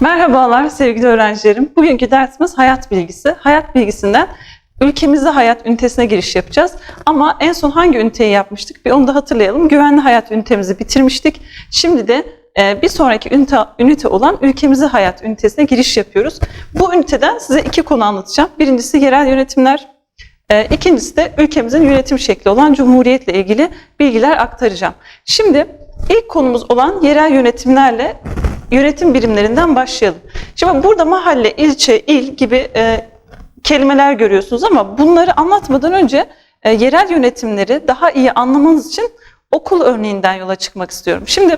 Merhabalar sevgili öğrencilerim. Bugünkü dersimiz hayat bilgisi. Hayat bilgisinden ülkemizde hayat ünitesine giriş yapacağız. Ama en son hangi üniteyi yapmıştık? Bir onu da hatırlayalım. Güvenli hayat ünitemizi bitirmiştik. Şimdi de e, bir sonraki ünite, ünite olan ülkemizde hayat ünitesine giriş yapıyoruz. Bu üniteden size iki konu anlatacağım. Birincisi yerel yönetimler, e, ikincisi de ülkemizin yönetim şekli olan cumhuriyetle ilgili bilgiler aktaracağım. Şimdi ilk konumuz olan yerel yönetimlerle yönetim birimlerinden başlayalım. Şimdi burada mahalle, ilçe, il gibi e, kelimeler görüyorsunuz ama bunları anlatmadan önce e, yerel yönetimleri daha iyi anlamanız için okul örneğinden yola çıkmak istiyorum. Şimdi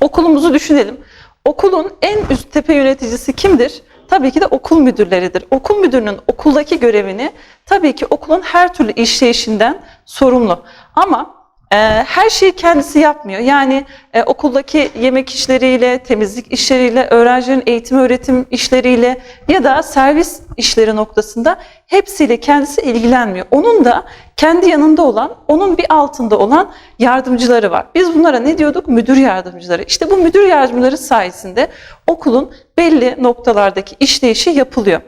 okulumuzu düşünelim. Okulun en üst tepe yöneticisi kimdir? Tabii ki de okul müdürleridir. Okul müdürünün okuldaki görevini tabii ki okulun her türlü işleyişinden sorumlu. Ama her şeyi kendisi yapmıyor. Yani e, okuldaki yemek işleriyle, temizlik işleriyle, öğrencilerin eğitim öğretim işleriyle ya da servis işleri noktasında hepsiyle kendisi ilgilenmiyor. Onun da kendi yanında olan, onun bir altında olan yardımcıları var. Biz bunlara ne diyorduk? Müdür yardımcıları. İşte bu müdür yardımcıları sayesinde okulun belli noktalardaki işleyişi yapılıyor.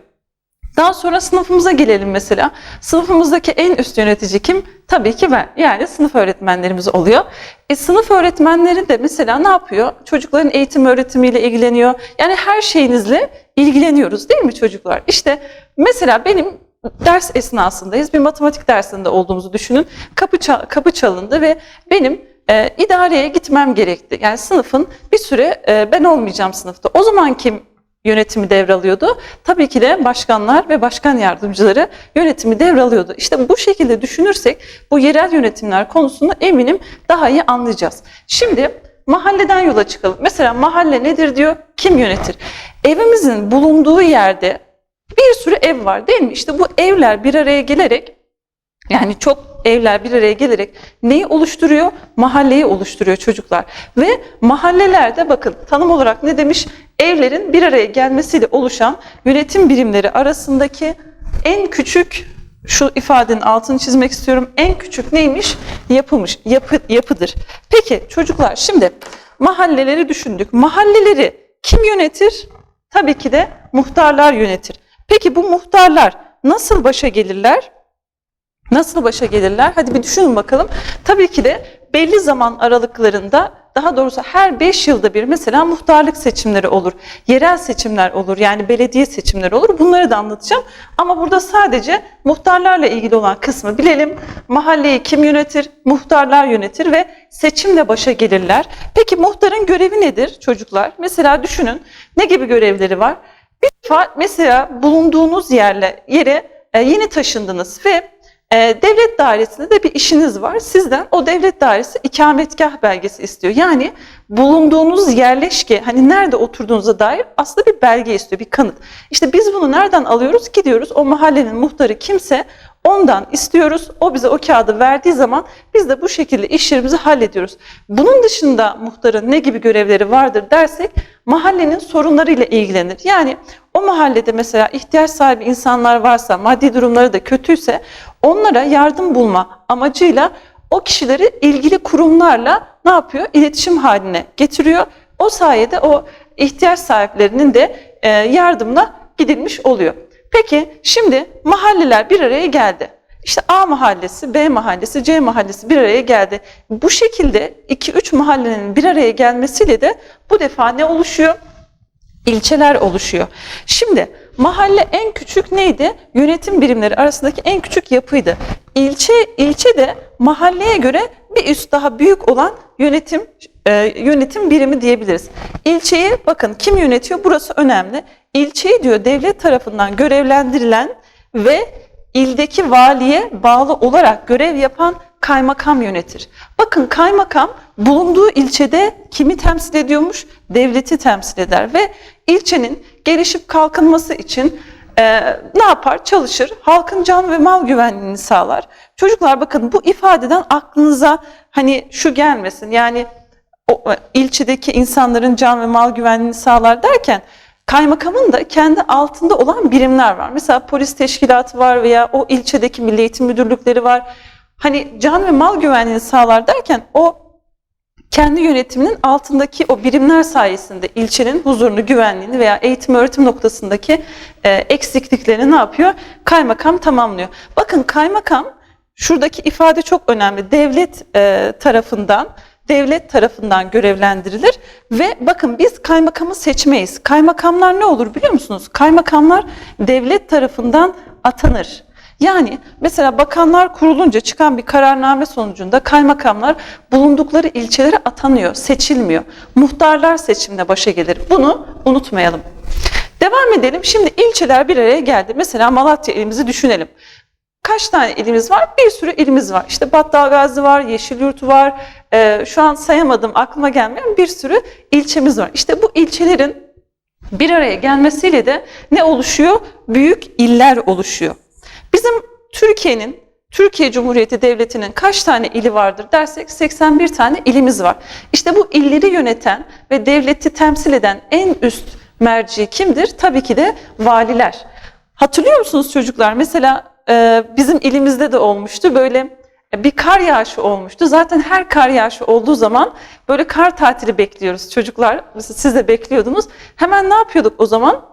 Daha sonra sınıfımıza gelelim mesela. Sınıfımızdaki en üst yönetici kim? Tabii ki ben. Yani sınıf öğretmenlerimiz oluyor. E, sınıf öğretmenleri de mesela ne yapıyor? Çocukların eğitim öğretimiyle ilgileniyor. Yani her şeyinizle ilgileniyoruz değil mi çocuklar? İşte mesela benim ders esnasındayız. Bir matematik dersinde olduğumuzu düşünün. Kapı, çal- kapı çalındı ve benim e, idareye gitmem gerekti. Yani sınıfın bir süre e, ben olmayacağım sınıfta. O zaman kim yönetimi devralıyordu. Tabii ki de başkanlar ve başkan yardımcıları yönetimi devralıyordu. İşte bu şekilde düşünürsek bu yerel yönetimler konusunu eminim daha iyi anlayacağız. Şimdi mahalleden yola çıkalım. Mesela mahalle nedir diyor, kim yönetir? Evimizin bulunduğu yerde bir sürü ev var değil mi? İşte bu evler bir araya gelerek yani çok evler bir araya gelerek neyi oluşturuyor? Mahalleyi oluşturuyor çocuklar. Ve mahallelerde bakın tanım olarak ne demiş? Evlerin bir araya gelmesiyle oluşan yönetim birimleri arasındaki en küçük şu ifadenin altını çizmek istiyorum. En küçük neymiş? Yapılmış, yapı, yapıdır. Peki çocuklar şimdi mahalleleri düşündük. Mahalleleri kim yönetir? Tabii ki de muhtarlar yönetir. Peki bu muhtarlar nasıl başa gelirler? Nasıl başa gelirler? Hadi bir düşünün bakalım. Tabii ki de belli zaman aralıklarında daha doğrusu her 5 yılda bir mesela muhtarlık seçimleri olur. Yerel seçimler olur. Yani belediye seçimleri olur. Bunları da anlatacağım. Ama burada sadece muhtarlarla ilgili olan kısmı bilelim. Mahalleyi kim yönetir? Muhtarlar yönetir ve seçimle başa gelirler. Peki muhtarın görevi nedir çocuklar? Mesela düşünün ne gibi görevleri var? Bir defa mesela bulunduğunuz yerle yere e, yeni taşındınız ve devlet dairesinde de bir işiniz var. Sizden o devlet dairesi ikametgah belgesi istiyor. Yani bulunduğunuz yerleşke, hani nerede oturduğunuza dair aslında bir belge istiyor, bir kanıt. İşte biz bunu nereden alıyoruz? Gidiyoruz o mahallenin muhtarı kimse ondan istiyoruz. O bize o kağıdı verdiği zaman biz de bu şekilde işlerimizi hallediyoruz. Bunun dışında muhtarın ne gibi görevleri vardır dersek mahallenin sorunlarıyla ilgilenir. Yani o mahallede mesela ihtiyaç sahibi insanlar varsa, maddi durumları da kötüyse onlara yardım bulma amacıyla o kişileri ilgili kurumlarla ne yapıyor? İletişim haline getiriyor. O sayede o ihtiyaç sahiplerinin de e, yardımına gidilmiş oluyor. Peki şimdi mahalleler bir araya geldi. İşte A mahallesi, B mahallesi, C mahallesi bir araya geldi. Bu şekilde 2-3 mahallenin bir araya gelmesiyle de bu defa ne oluşuyor? ilçeler oluşuyor. Şimdi mahalle en küçük neydi? Yönetim birimleri arasındaki en küçük yapıydı. İlçe ilçe de mahalleye göre bir üst daha büyük olan yönetim e, yönetim birimi diyebiliriz. İlçeyi bakın kim yönetiyor? Burası önemli. İlçeyi diyor devlet tarafından görevlendirilen ve ildeki valiye bağlı olarak görev yapan kaymakam yönetir. Bakın kaymakam bulunduğu ilçede kimi temsil ediyormuş? Devleti temsil eder ve ilçenin gelişip kalkınması için e, ne yapar? Çalışır. Halkın can ve mal güvenliğini sağlar. Çocuklar bakın bu ifadeden aklınıza hani şu gelmesin. Yani o e, ilçedeki insanların can ve mal güvenliğini sağlar derken kaymakamın da kendi altında olan birimler var. Mesela polis teşkilatı var veya o ilçedeki milli eğitim müdürlükleri var. Hani can ve mal güvenliğini sağlar derken o kendi yönetiminin altındaki o birimler sayesinde ilçenin huzurunu, güvenliğini veya eğitim öğretim noktasındaki e, eksikliklerini ne yapıyor? Kaymakam tamamlıyor. Bakın kaymakam şuradaki ifade çok önemli. Devlet e, tarafından devlet tarafından görevlendirilir ve bakın biz kaymakamı seçmeyiz. Kaymakamlar ne olur biliyor musunuz? Kaymakamlar devlet tarafından atanır. Yani mesela bakanlar kurulunca çıkan bir kararname sonucunda kaymakamlar bulundukları ilçelere atanıyor, seçilmiyor. Muhtarlar seçimle başa gelir. Bunu unutmayalım. Devam edelim. Şimdi ilçeler bir araya geldi. Mesela Malatya ilimizi düşünelim. Kaç tane ilimiz var? Bir sürü ilimiz var. İşte Battalgazi var, Yeşilyurt var. Ee, şu an sayamadım, aklıma gelmeyen bir sürü ilçemiz var. İşte bu ilçelerin bir araya gelmesiyle de ne oluşuyor? Büyük iller oluşuyor. Bizim Türkiye'nin, Türkiye Cumhuriyeti Devleti'nin kaç tane ili vardır dersek 81 tane ilimiz var. İşte bu illeri yöneten ve devleti temsil eden en üst merci kimdir? Tabii ki de valiler. Hatırlıyor musunuz çocuklar? Mesela e, bizim ilimizde de olmuştu böyle e, bir kar yağışı olmuştu. Zaten her kar yağışı olduğu zaman böyle kar tatili bekliyoruz çocuklar. Siz de bekliyordunuz. Hemen ne yapıyorduk o zaman?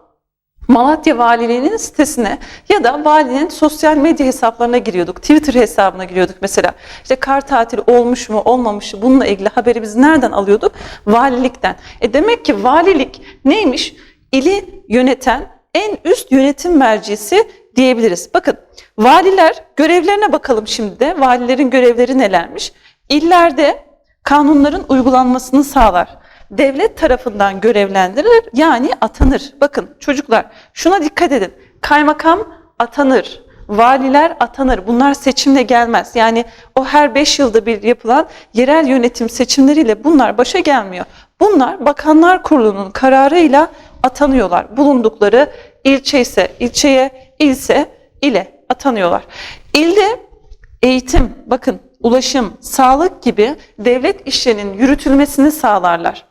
Malatya Valiliği'nin sitesine ya da valinin sosyal medya hesaplarına giriyorduk. Twitter hesabına giriyorduk mesela. İşte kar tatili olmuş mu olmamış mı bununla ilgili haberi biz nereden alıyorduk? Valilikten. E demek ki valilik neymiş? İli yöneten en üst yönetim mercisi diyebiliriz. Bakın valiler görevlerine bakalım şimdi de. Valilerin görevleri nelermiş? İllerde kanunların uygulanmasını sağlar devlet tarafından görevlendirilir yani atanır. Bakın çocuklar şuna dikkat edin. Kaymakam atanır. Valiler atanır. Bunlar seçimle gelmez. Yani o her 5 yılda bir yapılan yerel yönetim seçimleriyle bunlar başa gelmiyor. Bunlar Bakanlar Kurulu'nun kararıyla atanıyorlar. Bulundukları ilçe ise ilçeye, ilse ile atanıyorlar. İlde eğitim, bakın ulaşım, sağlık gibi devlet işlerinin yürütülmesini sağlarlar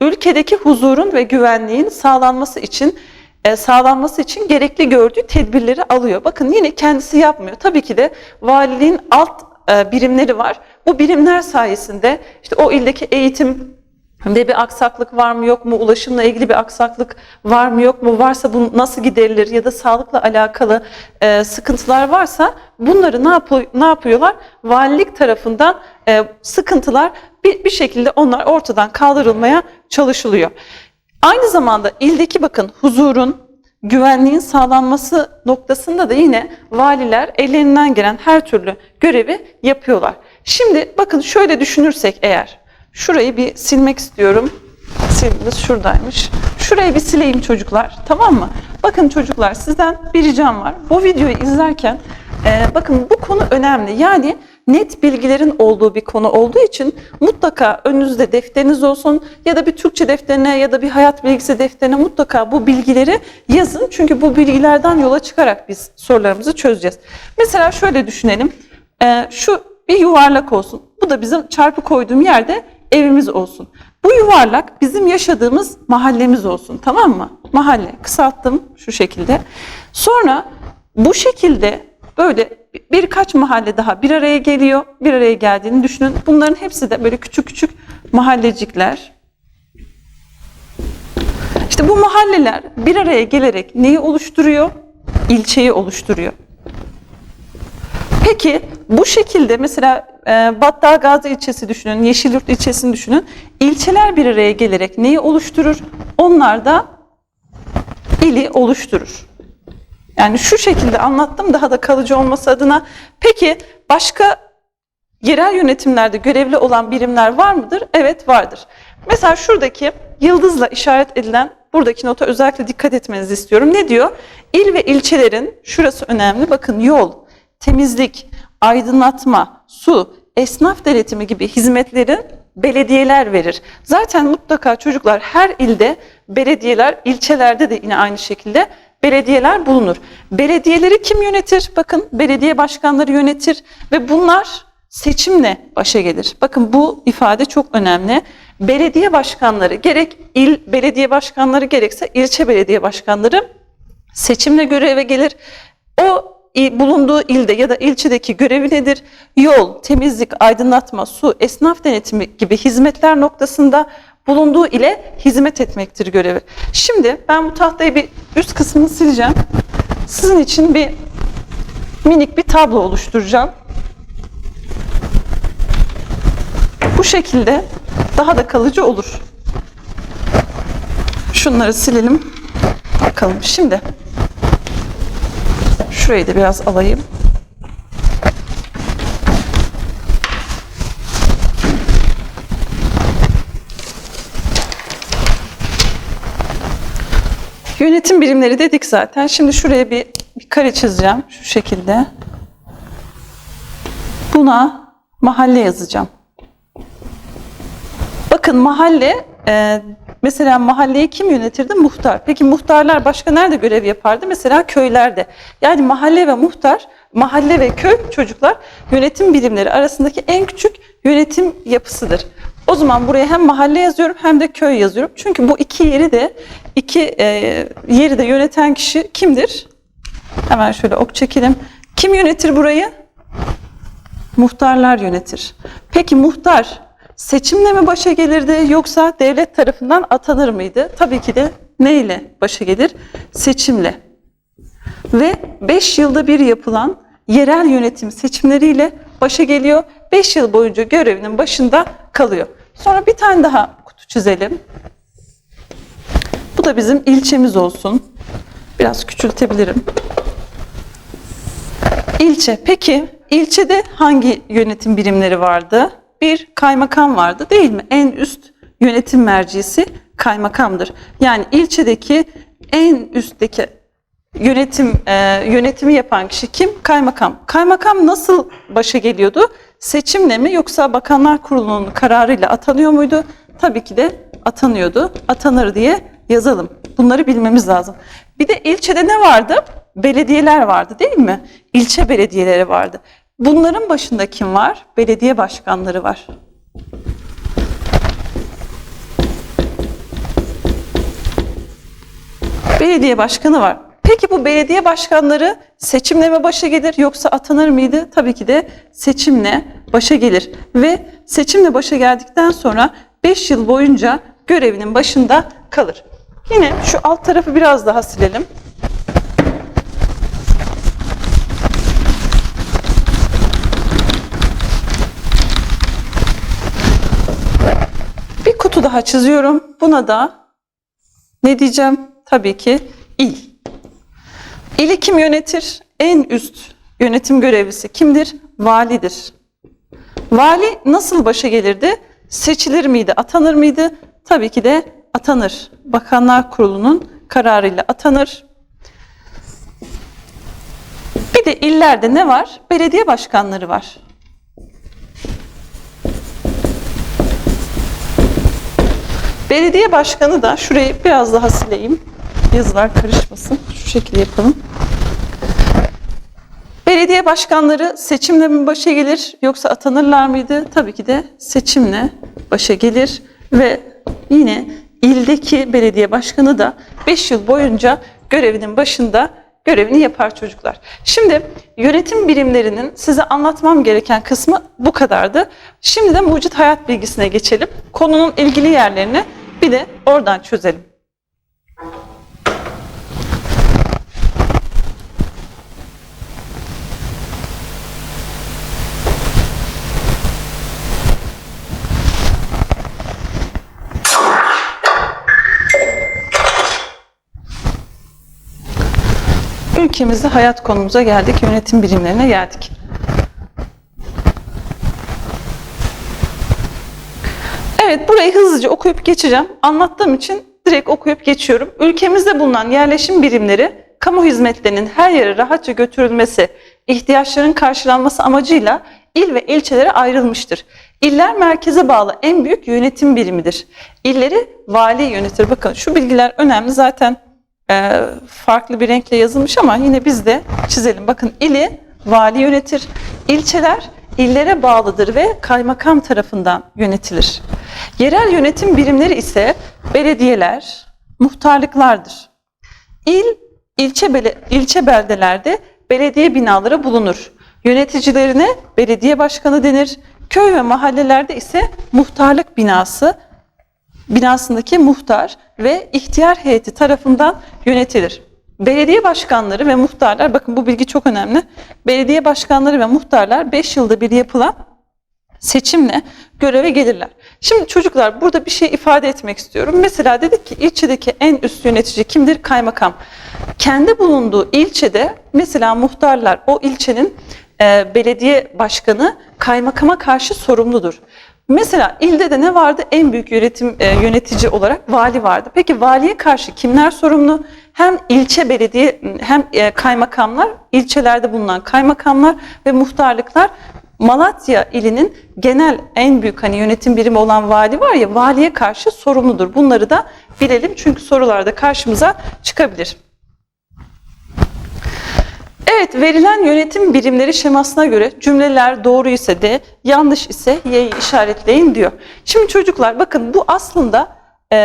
ülkedeki huzurun ve güvenliğin sağlanması için e, sağlanması için gerekli gördüğü tedbirleri alıyor. Bakın yine kendisi yapmıyor. Tabii ki de valiliğin alt e, birimleri var. Bu birimler sayesinde işte o ildeki eğitim de bir aksaklık var mı yok mu, ulaşımla ilgili bir aksaklık var mı yok mu, varsa bu nasıl giderilir ya da sağlıkla alakalı e, sıkıntılar varsa bunları ne, yap ne yapıyorlar? Valilik tarafından e, sıkıntılar bir, bir şekilde onlar ortadan kaldırılmaya çalışılıyor. Aynı zamanda ildeki bakın huzurun, güvenliğin sağlanması noktasında da yine valiler ellerinden gelen her türlü görevi yapıyorlar. Şimdi bakın şöyle düşünürsek eğer, şurayı bir silmek istiyorum. Silgimiz şuradaymış. Şurayı bir sileyim çocuklar, tamam mı? Bakın çocuklar sizden bir ricam var. Bu videoyu izlerken e, bakın bu konu önemli. Yani net bilgilerin olduğu bir konu olduğu için mutlaka önünüzde defteriniz olsun ya da bir Türkçe defterine ya da bir hayat bilgisi defterine mutlaka bu bilgileri yazın. Çünkü bu bilgilerden yola çıkarak biz sorularımızı çözeceğiz. Mesela şöyle düşünelim. Ee, şu bir yuvarlak olsun. Bu da bizim çarpı koyduğum yerde evimiz olsun. Bu yuvarlak bizim yaşadığımız mahallemiz olsun. Tamam mı? Mahalle. Kısalttım şu şekilde. Sonra bu şekilde böyle birkaç mahalle daha bir araya geliyor. Bir araya geldiğini düşünün. Bunların hepsi de böyle küçük küçük mahallecikler. İşte bu mahalleler bir araya gelerek neyi oluşturuyor? İlçeyi oluşturuyor. Peki bu şekilde mesela e, Battalgazi ilçesi düşünün, Yeşilyurt ilçesini düşünün. İlçeler bir araya gelerek neyi oluşturur? Onlar da ili oluşturur. Yani şu şekilde anlattım daha da kalıcı olması adına. Peki başka yerel yönetimlerde görevli olan birimler var mıdır? Evet vardır. Mesela şuradaki yıldızla işaret edilen buradaki nota özellikle dikkat etmenizi istiyorum. Ne diyor? İl ve ilçelerin, şurası önemli bakın yol, temizlik, aydınlatma, su, esnaf denetimi gibi hizmetlerin belediyeler verir. Zaten mutlaka çocuklar her ilde belediyeler, ilçelerde de yine aynı şekilde belediyeler bulunur. Belediyeleri kim yönetir? Bakın belediye başkanları yönetir ve bunlar seçimle başa gelir. Bakın bu ifade çok önemli. Belediye başkanları gerek il belediye başkanları gerekse ilçe belediye başkanları seçimle göreve gelir. O bulunduğu ilde ya da ilçedeki görevi nedir? Yol, temizlik, aydınlatma, su, esnaf denetimi gibi hizmetler noktasında bulunduğu ile hizmet etmektir görevi. Şimdi ben bu tahtayı bir üst kısmını sileceğim. Sizin için bir minik bir tablo oluşturacağım. Bu şekilde daha da kalıcı olur. Şunları silelim. Bakalım şimdi. Şurayı da biraz alayım. Yönetim birimleri dedik zaten. Şimdi şuraya bir, bir kare çizeceğim. Şu şekilde. Buna mahalle yazacağım. Bakın mahalle, e, mesela mahalleyi kim yönetirdi? Muhtar. Peki muhtarlar başka nerede görev yapardı? Mesela köylerde. Yani mahalle ve muhtar, mahalle ve köy çocuklar yönetim birimleri arasındaki en küçük yönetim yapısıdır. O zaman buraya hem mahalle yazıyorum hem de köy yazıyorum. Çünkü bu iki yeri de iki e, yeri de yöneten kişi kimdir? Hemen şöyle ok çekelim. Kim yönetir burayı? Muhtarlar yönetir. Peki muhtar seçimle mi başa gelirdi yoksa devlet tarafından atanır mıydı? Tabii ki de neyle başa gelir? Seçimle. Ve 5 yılda bir yapılan yerel yönetim seçimleriyle başa geliyor. 5 yıl boyunca görevinin başında kalıyor. Sonra bir tane daha kutu çizelim. Bu da bizim ilçemiz olsun. Biraz küçültebilirim. İlçe. Peki ilçede hangi yönetim birimleri vardı? Bir kaymakam vardı değil mi? En üst yönetim mercisi kaymakamdır. Yani ilçedeki en üstteki yönetim e, yönetimi yapan kişi kim? Kaymakam. Kaymakam nasıl başa geliyordu? Seçimle mi yoksa Bakanlar Kurulu'nun kararıyla atanıyor muydu? Tabii ki de atanıyordu. Atanır diye yazalım. Bunları bilmemiz lazım. Bir de ilçede ne vardı? Belediyeler vardı değil mi? İlçe belediyeleri vardı. Bunların başında kim var? Belediye başkanları var. Belediye başkanı var. Peki bu belediye başkanları seçimle mi başa gelir yoksa atanır mıydı? Tabii ki de seçimle başa gelir. Ve seçimle başa geldikten sonra 5 yıl boyunca görevinin başında kalır. Yine şu alt tarafı biraz daha silelim. Bir kutu daha çiziyorum. Buna da ne diyeceğim? Tabii ki il. İli kim yönetir? En üst yönetim görevlisi kimdir? Validir. Vali nasıl başa gelirdi? Seçilir miydi, atanır mıydı? Tabii ki de atanır. Bakanlar Kurulu'nun kararıyla atanır. Bir de illerde ne var? Belediye başkanları var. Belediye başkanı da şurayı biraz daha sileyim. Yazılar karışmasın. Şu şekilde yapalım. Belediye başkanları seçimle mi başa gelir yoksa atanırlar mıydı? Tabii ki de seçimle başa gelir ve yine ildeki belediye başkanı da 5 yıl boyunca görevinin başında görevini yapar çocuklar. Şimdi yönetim birimlerinin size anlatmam gereken kısmı bu kadardı. Şimdi de mucit hayat bilgisine geçelim. Konunun ilgili yerlerini bir de oradan çözelim. Ülkemizde hayat konumuza geldik, yönetim birimlerine geldik. Evet, burayı hızlıca okuyup geçeceğim. Anlattığım için direkt okuyup geçiyorum. Ülkemizde bulunan yerleşim birimleri, kamu hizmetlerinin her yere rahatça götürülmesi, ihtiyaçların karşılanması amacıyla il ve ilçelere ayrılmıştır. İller merkeze bağlı en büyük yönetim birimidir. İlleri vali yönetir. Bakın şu bilgiler önemli. Zaten e, farklı bir renkle yazılmış ama yine biz de çizelim. Bakın ili vali yönetir. İlçeler illere bağlıdır ve kaymakam tarafından yönetilir. Yerel yönetim birimleri ise belediyeler, muhtarlıklardır. İl, ilçe, bele, ilçe beldelerde belediye binaları bulunur. Yöneticilerine belediye başkanı denir. Köy ve mahallelerde ise muhtarlık binası binasındaki muhtar ve ihtiyar heyeti tarafından yönetilir. Belediye başkanları ve muhtarlar, bakın bu bilgi çok önemli. Belediye başkanları ve muhtarlar 5 yılda bir yapılan seçimle göreve gelirler. Şimdi çocuklar burada bir şey ifade etmek istiyorum. Mesela dedik ki ilçedeki en üst yönetici kimdir? Kaymakam. Kendi bulunduğu ilçede mesela muhtarlar o ilçenin e, belediye başkanı kaymakama karşı sorumludur. Mesela ilde de ne vardı? En büyük yönetim e, yönetici olarak vali vardı. Peki valiye karşı kimler sorumlu? Hem ilçe belediye hem e, kaymakamlar, ilçelerde bulunan kaymakamlar ve muhtarlıklar Malatya ilinin genel en büyük hani yönetim birimi olan vali var ya valiye karşı sorumludur. Bunları da bilelim çünkü sorularda karşımıza çıkabilir. Evet, verilen yönetim birimleri şemasına göre cümleler doğru ise de yanlış ise y'yi işaretleyin diyor. Şimdi çocuklar bakın bu aslında e,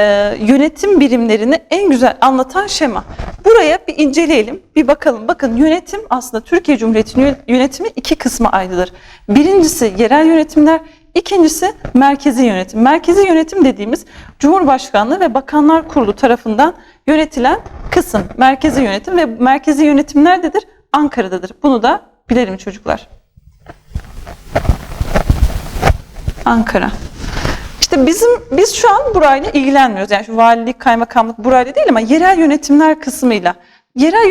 yönetim birimlerini en güzel anlatan şema. Buraya bir inceleyelim, bir bakalım. Bakın yönetim aslında Türkiye Cumhuriyeti'nin yönetimi iki kısma ayrılır. Birincisi yerel yönetimler, ikincisi merkezi yönetim. Merkezi yönetim dediğimiz Cumhurbaşkanlığı ve Bakanlar Kurulu tarafından yönetilen kısım. Merkezi yönetim ve merkezi yönetim nerededir? Ankara'dadır. Bunu da bilelim çocuklar. Ankara. İşte bizim biz şu an burayla ilgilenmiyoruz. Yani şu valilik, kaymakamlık burayla değil ama yerel yönetimler kısmıyla. Yerel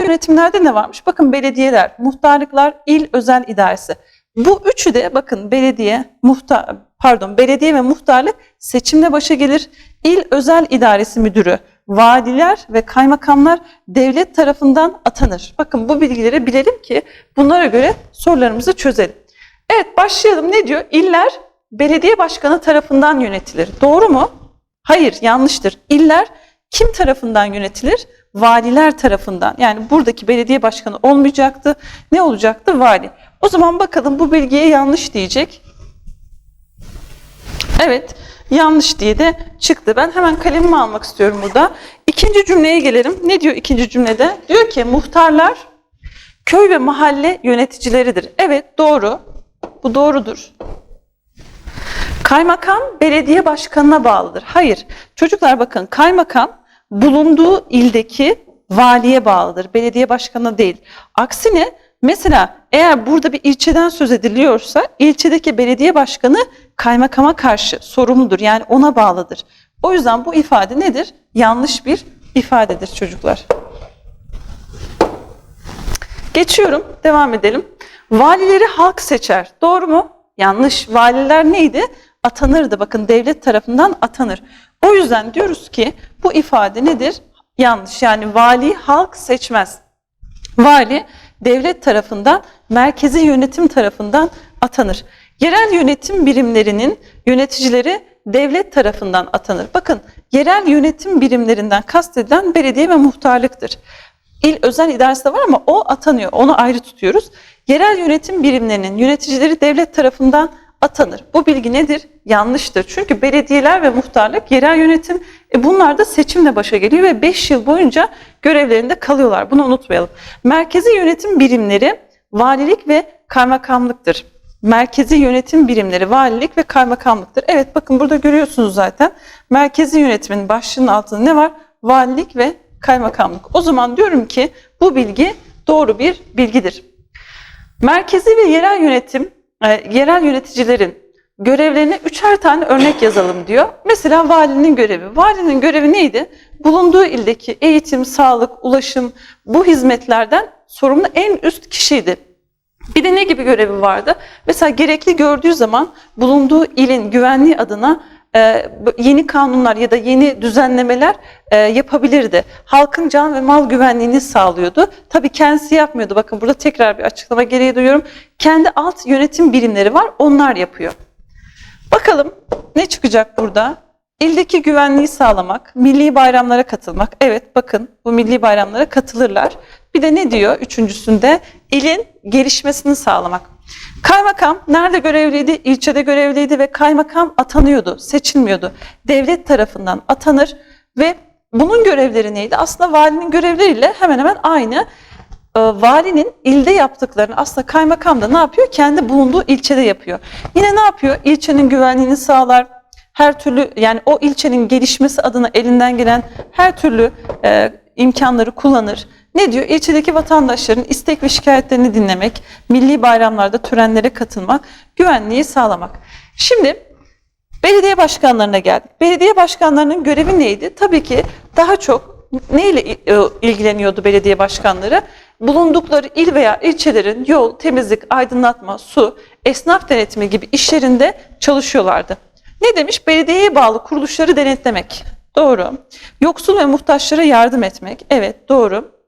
yönetimlerde ne varmış? Bakın belediyeler, muhtarlıklar, il özel idaresi. Bu üçü de bakın belediye, muhtar pardon belediye ve muhtarlık seçimle başa gelir. İl özel idaresi müdürü, valiler ve kaymakamlar devlet tarafından atanır. Bakın bu bilgileri bilelim ki bunlara göre sorularımızı çözelim. Evet başlayalım. Ne diyor? İller belediye başkanı tarafından yönetilir. Doğru mu? Hayır, yanlıştır. İller kim tarafından yönetilir? Valiler tarafından. Yani buradaki belediye başkanı olmayacaktı. Ne olacaktı? Vali. O zaman bakalım bu bilgiye yanlış diyecek. Evet, yanlış diye de çıktı. Ben hemen kalemimi almak istiyorum burada. İkinci cümleye gelelim. Ne diyor ikinci cümlede? Diyor ki muhtarlar köy ve mahalle yöneticileridir. Evet, doğru. Bu doğrudur. Kaymakam belediye başkanına bağlıdır. Hayır. Çocuklar bakın kaymakam bulunduğu ildeki valiye bağlıdır. Belediye başkanına değil. Aksine mesela eğer burada bir ilçeden söz ediliyorsa ilçedeki belediye başkanı kaymakama karşı sorumludur. Yani ona bağlıdır. O yüzden bu ifade nedir? Yanlış bir ifadedir çocuklar. Geçiyorum. Devam edelim. Valileri halk seçer. Doğru mu? Yanlış. Valiler neydi? Atanırdı. Bakın devlet tarafından atanır. O yüzden diyoruz ki bu ifade nedir? Yanlış. Yani vali halk seçmez. Vali devlet tarafından, merkezi yönetim tarafından atanır. Yerel yönetim birimlerinin yöneticileri devlet tarafından atanır. Bakın yerel yönetim birimlerinden kastedilen belediye ve muhtarlıktır. İl özel idaresi de var ama o atanıyor. Onu ayrı tutuyoruz. Yerel yönetim birimlerinin yöneticileri devlet tarafından atanır. Bu bilgi nedir? Yanlıştır. Çünkü belediyeler ve muhtarlık yerel yönetim e bunlar da seçimle başa geliyor ve 5 yıl boyunca görevlerinde kalıyorlar. Bunu unutmayalım. Merkezi yönetim birimleri valilik ve kaymakamlıktır. Merkezi yönetim birimleri valilik ve kaymakamlıktır. Evet bakın burada görüyorsunuz zaten. Merkezi yönetimin başlığının altında ne var? Valilik ve kaymakamlık. O zaman diyorum ki bu bilgi doğru bir bilgidir. Merkezi ve yerel yönetim, e, yerel yöneticilerin görevlerine üçer tane örnek yazalım diyor. Mesela valinin görevi. Valinin görevi neydi? Bulunduğu ildeki eğitim, sağlık, ulaşım bu hizmetlerden sorumlu en üst kişiydi. Bir de ne gibi görevi vardı? Mesela gerekli gördüğü zaman bulunduğu ilin güvenliği adına yeni kanunlar ya da yeni düzenlemeler e, yapabilirdi. Halkın can ve mal güvenliğini sağlıyordu. Tabii kendisi yapmıyordu. Bakın burada tekrar bir açıklama gereği duyuyorum. Kendi alt yönetim birimleri var. Onlar yapıyor. Bakalım ne çıkacak burada? İldeki güvenliği sağlamak, milli bayramlara katılmak. Evet bakın bu milli bayramlara katılırlar. Bir de ne diyor üçüncüsünde? İlin gelişmesini sağlamak. Kaymakam nerede görevliydi? İlçede görevliydi ve kaymakam atanıyordu, seçilmiyordu. Devlet tarafından atanır ve bunun görevleri neydi? Aslında valinin görevleriyle hemen hemen aynı. e, valinin ilde yaptıklarını aslında kaymakam da ne yapıyor? Kendi bulunduğu ilçede yapıyor. Yine ne yapıyor? İlçenin güvenliğini sağlar. Her türlü yani o ilçenin gelişmesi adına elinden gelen her türlü e, imkanları kullanır. Ne diyor? İlçedeki vatandaşların istek ve şikayetlerini dinlemek, milli bayramlarda törenlere katılmak, güvenliği sağlamak. Şimdi belediye başkanlarına geldik. Belediye başkanlarının görevi neydi? Tabii ki daha çok neyle e, ilgileniyordu belediye başkanları? Bulundukları il veya ilçelerin yol, temizlik, aydınlatma, su, esnaf denetimi gibi işlerinde çalışıyorlardı. Ne demiş? Belediyeye bağlı kuruluşları denetlemek. Doğru. Yoksul ve muhtaçlara yardım etmek. Evet, doğru.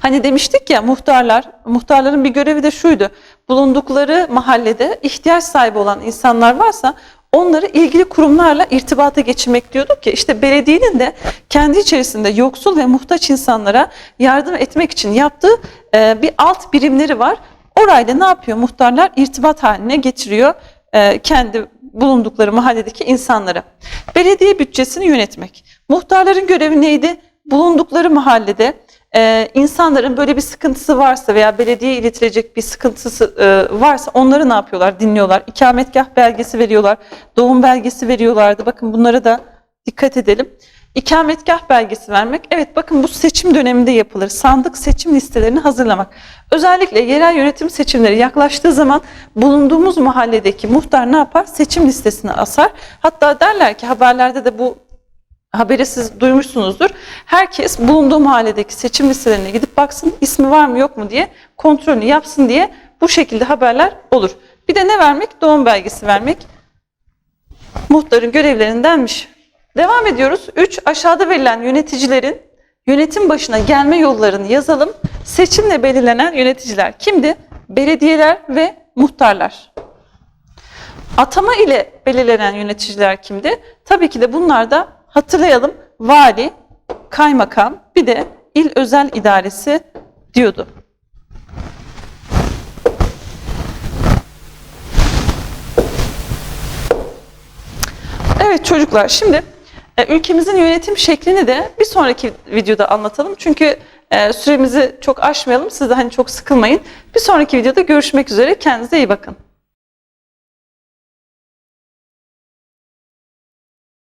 Hani demiştik ya muhtarlar, muhtarların bir görevi de şuydu. Bulundukları mahallede ihtiyaç sahibi olan insanlar varsa onları ilgili kurumlarla irtibata geçirmek diyorduk ki işte belediyenin de kendi içerisinde yoksul ve muhtaç insanlara yardım etmek için yaptığı e, bir alt birimleri var. Orayla ne yapıyor muhtarlar? İrtibat haline getiriyor e, kendi bulundukları mahalledeki insanları. Belediye bütçesini yönetmek. Muhtarların görevi neydi? Bulundukları mahallede e, insanların böyle bir sıkıntısı varsa veya belediyeye iletilecek bir sıkıntısı e, varsa onları ne yapıyorlar? Dinliyorlar. İkametgah belgesi veriyorlar. Doğum belgesi veriyorlardı. Bakın bunlara da dikkat edelim. İkametgah belgesi vermek. Evet bakın bu seçim döneminde yapılır. Sandık seçim listelerini hazırlamak. Özellikle yerel yönetim seçimleri yaklaştığı zaman bulunduğumuz mahalledeki muhtar ne yapar? Seçim listesini asar. Hatta derler ki haberlerde de bu haberi siz duymuşsunuzdur. Herkes bulunduğu mahalledeki seçim listelerine gidip baksın ismi var mı yok mu diye kontrolünü yapsın diye bu şekilde haberler olur. Bir de ne vermek? Doğum belgesi vermek. Muhtarın görevlerindenmiş. Devam ediyoruz. 3. Aşağıda verilen yöneticilerin yönetim başına gelme yollarını yazalım. Seçimle belirlenen yöneticiler kimdi? Belediyeler ve muhtarlar. Atama ile belirlenen yöneticiler kimdi? Tabii ki de bunlar da hatırlayalım vali, kaymakam bir de il özel idaresi diyordu. Evet çocuklar şimdi e, ülkemizin yönetim şeklini de bir sonraki videoda anlatalım. Çünkü e, süremizi çok aşmayalım. Siz de hani çok sıkılmayın. Bir sonraki videoda görüşmek üzere. Kendinize iyi bakın.